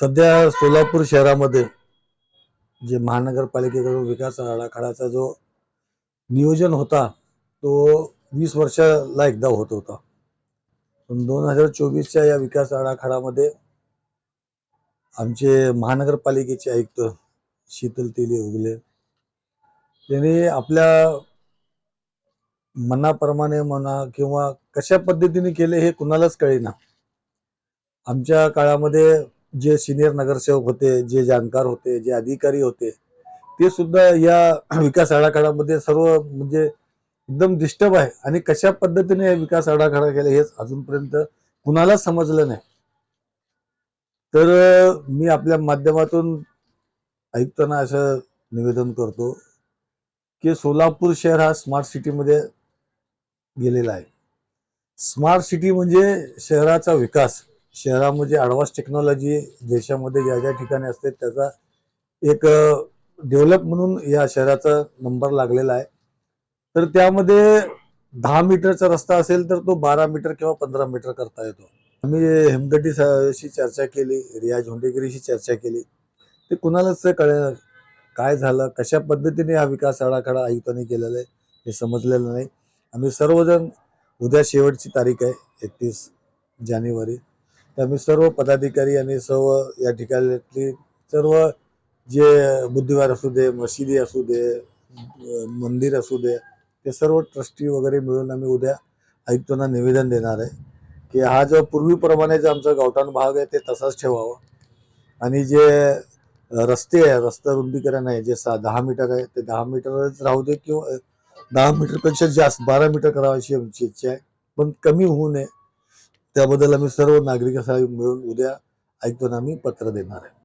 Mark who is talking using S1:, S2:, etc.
S1: सध्या सोलापूर शहरामध्ये जे महानगरपालिकेकडून विकास आराखड्याचा जो नियोजन होता तो वीस वर्षाला एकदा होत होता. पण दोन हजार चोवीसच्या या विकास आराखड्यामध्ये आमचे महानगरपालिकेचे आयुक्त शीतल तेली उगले. त्यांनी आपल्या मनाप्रमाणे म्हणा किंवा कशा पद्धतीने केले हे कुणालाच कळेना. आमच्या काळामध्ये जे सिनियर नगरसेवक होते जे जाणकार होते जे अधिकारी होते ते सुद्धा या विकास आराखड्यामध्ये सर्व म्हणजे एकदम डिस्टर्ब आहे. आणि कशा पद्धतीने हे विकास आराखडा केला हेच अजूनपर्यंत कुणालाच समजलं नाही. तर मी आपल्या माध्यमातून आयुक्तांना असं निवेदन करतो की सोलापूर शहर हा स्मार्ट सिटीमध्ये गेलेला आहे. स्मार्ट सिटी म्हणजे शहराचा विकास. शहरामध्ये ॲडव्हान्स टेक्नॉलॉजी देशामध्ये ज्या ज्या ठिकाणी असते त्याचा एक डेव्हलप म्हणून या शहराचा नंबर लागलेला आहे. तर त्यामध्ये दहा मीटरचा रस्ता असेल तर तो बारा मीटर किंवा पंधरा मीटर करता येतो. आम्ही हेमगड्डीशी चर्चा केली रियाज होंडेगिरीशी चर्चा केली. ते कुणालाच कळ काय झालं कशा पद्धतीने हा विकास आराखडा आयुक्तांनी केलेला आहे हे समजलेलं नाही. आम्ही सर्वजण उद्या शेवटची तारीख आहे एकतीस जानेवारी. तर आम्ही सर्व पदाधिकारी आणि सर्व या ठिकाणी सर्व जे बुद्धिवार असू दे मशिदी असू दे मंदिर असू दे ते सर्व ट्रस्टी वगैरे मिळून आम्ही उद्या आयुक्तांना निवेदन देणार आहे की हा जो पूर्वीप्रमाणे जो आमचा गावठाण भाग आहे ते तसाच ठेवावा. आणि जे रस्ते आहे रस्ता रुंदीकरण आहे जे सा दहा मीटर आहे ते दहा मीटरच राहू दे किंवा दहा मीटरपेक्षा जास्त बारा मीटर करावं अशी आमची इच्छा आहे. पण कमी होऊ नये. त्याबद्दल आम्ही सर्व नागरिक मिळून उद्या ऐकून आम्ही पत्र देणार आहे.